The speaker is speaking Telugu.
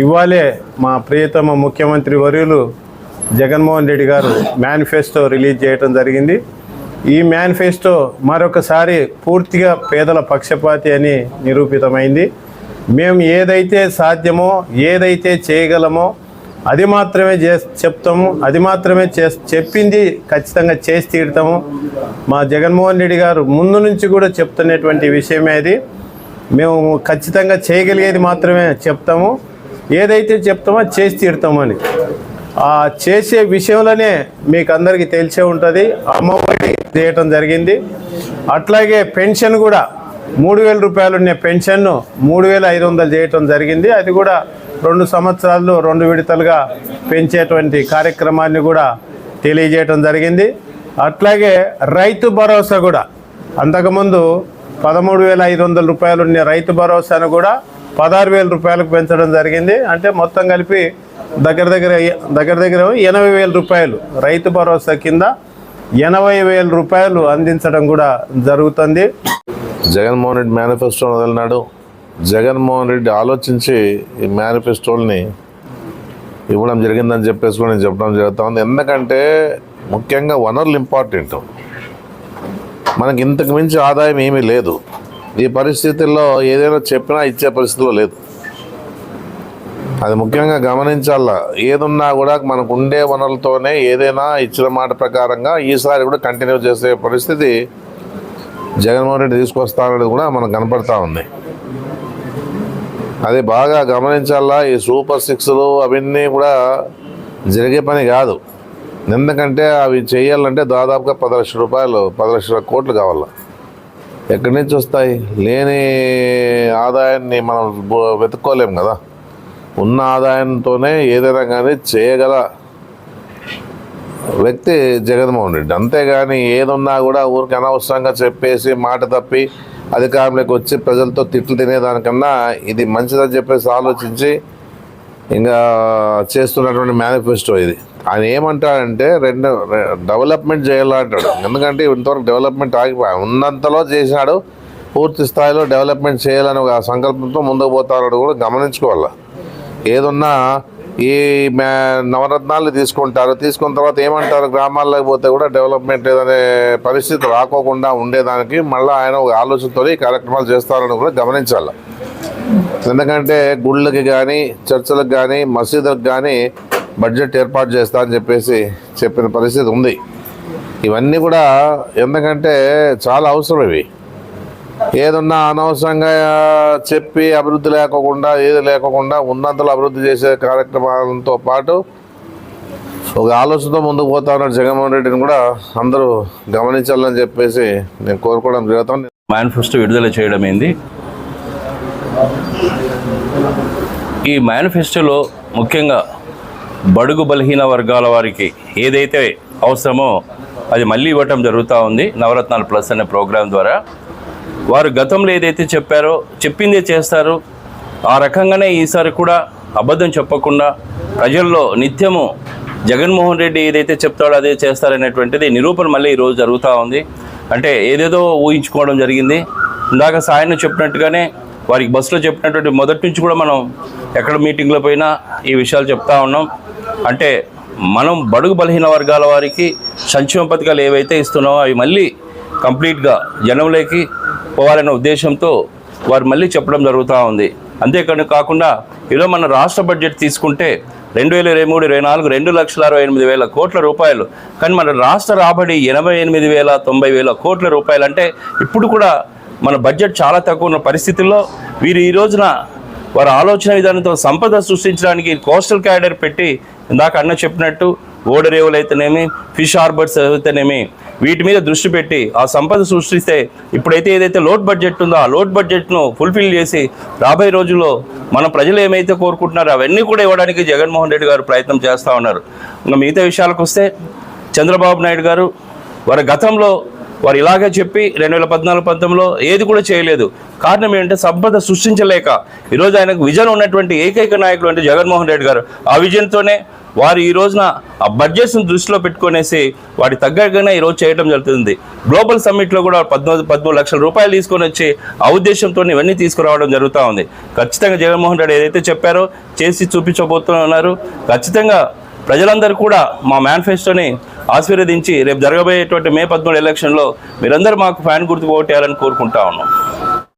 ఇవాళే మా ప్రియతమ ముఖ్యమంత్రి వర్యులు జగన్మోహన్ రెడ్డి గారు మేనిఫెస్టో రిలీజ్ చేయడం జరిగింది. ఈ మేనిఫెస్టో మరొకసారి పూర్తిగా పేదల పక్షపాతి అని నిరూపితమైంది. మేము ఏదైతే సాధ్యమో ఏదైతే చేయగలమో అది మాత్రమే చే చెప్తాము అది మాత్రమే చే చెప్పింది ఖచ్చితంగా చేసి తీరుతాము. మా జగన్మోహన్ రెడ్డి గారు ముందు నుంచి కూడా చెప్తున్నటువంటి విషయమే అది. మేము ఖచ్చితంగా చేయగలిగేది మాత్రమే చెప్తాము. ఏదైతే చెప్తామో చేసి తీరుతామని ఆ చేసే విషయంలోనే మీకు అందరికీ తెలిసే ఉంటుంది. అమ్మఒడి చేయటం జరిగింది. అట్లాగే పెన్షన్ కూడా మూడు వేల రూపాయలు ఉన్న పెన్షన్ను మూడు వేల ఐదు వందలు చేయటం జరిగింది. అది కూడా రెండు సంవత్సరాల్లో రెండు విడతలుగా పెంచేటువంటి కార్యక్రమాన్ని కూడా తెలియజేయటం జరిగింది. అట్లాగే రైతు భరోసా కూడా అంతకుముందు పదమూడు వేల ఐదు వందల రూపాయలు ఉన్న రైతు భరోసాను కూడా పదహారు వేల రూపాయలకు పెంచడం జరిగింది. అంటే మొత్తం కలిపి దగ్గర దగ్గర దగ్గర దగ్గర ఎనభై వేల రూపాయలు రైతు భరోసా కింద ఎనభై వేల రూపాయలు అందించడం కూడా జరుగుతుంది. జగన్మోహన్ రెడ్డి మేనిఫెస్టో వదిలినాడు జగన్మోహన్ రెడ్డి ఆలోచించి ఈ మేనిఫెస్టోల్ని ఇవ్వడం జరిగిందని చెప్పేసి కూడా నేను చెప్పడం జరుగుతుంది ఎందుకంటే ముఖ్యంగా వనరులు ఇంపార్టెంట్. మనకి ఇంతకు మించి ఆదాయం ఏమీ లేదు. ఈ పరిస్థితుల్లో ఏదైనా చెప్పినా ఇచ్చే పరిస్థితిలో లేదు. అది ముఖ్యంగా గమనించాల. ఏదున్నా కూడా మనకు ఉండే వనరులతోనే ఏదైనా ఇచ్చిన మాట ప్రకారంగా ఈసారి కూడా కంటిన్యూ చేసే పరిస్థితి జగన్మోహన్ రెడ్డి తీసుకొస్తాననేది కూడా మనకు కనపడతా ఉంది. అది బాగా గమనించాలా. ఈ సూపర్ సిక్స్లు అవన్నీ కూడా జరిగే పని కాదు. ఎందుకంటే అవి చేయాలంటే దాదాపుగా పది లక్షల రూపాయలు పది లక్షల కోట్లు కావాలా. ఎక్కడి నుంచి వస్తాయి? లేని ఆదాయాన్ని మనం వెతుక్కోలేం కదా. ఉన్న ఆదాయంతోనే ఏదైనా కానీ చేయగల వ్యక్తి జగన్మోహన్ రెడ్డి. అంతేగాని ఏదున్నా కూడా ఊరికి అనవసరంగా చెప్పేసి మాట తప్పి అధికారంలోకి వచ్చి ప్రజలతో తిట్లు తినేదానికన్నా ఇది మంచిదని చెప్పేసి ఆలోచించి ఇంకా చేస్తున్నటువంటి మేనిఫెస్టో ఇది. ఆయన ఏమంటాడంటే రెండు డెవలప్మెంట్ చేయాలంటాడు ఎందుకంటే ఇంతవరకు డెవలప్మెంట్ ఆగిపోయా ఉన్నంతలో చేశాడు పూర్తి స్థాయిలో డెవలప్మెంట్ చేయాలని ఒక సంకల్పంతో ముందుకు పోతాడు కూడా గమనించుకోవాలి. ఏదున్నా ఈ నవరత్నాలు తీసుకుంటారు తీసుకున్న తర్వాత ఏమంటారు గ్రామాల్లోకి పోతే కూడా డెవలప్మెంట్ లేదనే పరిస్థితి రాకోకుండా ఉండేదానికి మళ్ళీ ఆయన ఒక ఆలోచనతో ఈ కార్యక్రమాలు చేస్తారని కూడా గమనించాలి. ఎందుకంటే గుళ్ళకి కానీ చర్చలకు కానీ మసీదులకు కానీ బడ్జెట్ ఏర్పాటు చేస్తా అని చెప్పేసి చెప్పిన పరిస్థితి ఉంది. ఇవన్నీ కూడా ఎందుకంటే చాలా అవసరం ఇవి. ఏదన్నా అనవసరంగా చెప్పి అభివృద్ధి లేకోకుండా ఏది లేకోకుండా ఉన్నంతలో అభివృద్ధి చేసే కార్యక్రమాలతో పాటు ఒక ఆలోచనతో ముందుకు పోతా ఉన్నాడు జగన్మోహన్ రెడ్డిని కూడా అందరూ గమనించాలని చెప్పేసి నేను కోరుకోవడం జరుగుతాను మేనిఫెస్టో విడుదల చేయడం ఏంది? ఈ మేనిఫెస్టోలో ముఖ్యంగా బడుగు బలహీన వర్గాల వారికి ఏదైతే అవసరమో అది మళ్ళీ ఇవ్వటం జరుగుతూ ఉంది నవరత్నాలు ప్లస్ అనే ప్రోగ్రాం ద్వారా. వారు గతంలో ఏదైతే చెప్పారో చెప్పిందే చేస్తారు. ఆ రకంగానే ఈసారి కూడా అబద్ధం చెప్పకుండా ప్రజల్లో నిత్యము జగన్మోహన్ రెడ్డి ఏదైతే చెప్తాడో అదే చేస్తారనేటువంటిది నిరూపణ మళ్ళీ ఈరోజు జరుగుతూ ఉంది. అంటే ఏదేదో ఊహించుకోవడం జరిగింది. ఇందాక సాయన చెప్పినట్టుగానే వారికి బస్సులో చెప్పినటువంటి మొదటి నుంచి కూడా మనం ఎక్కడ మీటింగ్లో పోయినా ఈ విషయాలు చెప్తా ఉన్నాం. అంటే మనం బడుగు బలహీన వర్గాల వారికి సంక్షేమ పథకాలు ఏవైతే ఇస్తున్నామో అవి మళ్ళీ కంప్లీట్గా జనంలోకి పోవాలనే ఉద్దేశంతో వారు మళ్ళీ చెప్పడం జరుగుతూ ఉంది. అంతేకాని కాకుండా ఈరోజు మన రాష్ట్ర బడ్జెట్ తీసుకుంటే రెండు వేల ఇరవై మూడు ఇరవై నాలుగు రెండు లక్షల అరవై ఎనిమిది వేల కోట్ల రూపాయలు. కానీ మన రాష్ట్ర రాబడి ఎనభై ఎనిమిది వేల తొంభై వేల కోట్ల రూపాయలు అంటే ఇప్పుడు కూడా మన బడ్జెట్ చాలా తక్కువ ఉన్న పరిస్థితుల్లో వీరు ఈ రోజున వారి ఆలోచన విధానంతో సంపద సృష్టించడానికి కోస్టల్ క్యాడర్ పెట్టి ఇందాక అన్న చెప్పినట్టు ఓడరేవులు అయితేనేమి ఫిష్ హార్బర్స్ అయితేనేమి వీటి మీద దృష్టి పెట్టి ఆ సంపద సృష్టిస్తే ఇప్పుడైతే ఏదైతే లోడ్ బడ్జెట్ ఉందో ఆ లోడ్ బడ్జెట్ను ఫుల్ఫిల్ చేసి రాబోయే రోజుల్లో మన ప్రజలు ఏమైతే కోరుకుంటున్నారో అవన్నీ కూడా ఇవ్వడానికి జగన్మోహన్ రెడ్డి గారు ప్రయత్నం చేస్తూ ఉన్నారు. ఇంకా మిగతా విషయాలకు వస్తే చంద్రబాబు నాయుడు గారు వారి గతంలో వారు ఇలాగే చెప్పి రెండు వేల పద్నాలుగు పంతొమ్మిదిలో ఏది కూడా చేయలేదు. కారణం ఏంటంటే సంపద సృష్టించలేక ఈరోజు ఆయనకు విజన్ ఉన్నటువంటి ఏకైక నాయకుడు అంటే జగన్మోహన్ రెడ్డి గారు. ఆ విజన్తోనే వారు ఈ రోజున ఆ బడ్జెట్స్ని దృష్టిలో పెట్టుకునేసి వాటి తగ్గట్టుగానే ఈరోజు చేయడం జరుగుతుంది. గ్లోబల్ సమ్మిట్లో కూడా పద్మూడు లక్షల రూపాయలు తీసుకొని వచ్చి ఆ ఉద్దేశంతో ఇవన్నీ తీసుకురావడం జరుగుతూ ఉంది. ఖచ్చితంగా జగన్మోహన్ రెడ్డి ఏదైతే చెప్పారో చేసి చూపించబోతున్నారు ఖచ్చితంగా ప్రజలందరూ కూడా మా మేనిఫెస్టోని ఆశీర్వదించి రేపు జరగబోయేటువంటి మే పదమూడు ఎలక్షన్లో మీరందరూ మాకు ఫ్యాన్ గుర్తు ఓటేయాలని కోరుకుంటా ఉన్నాం.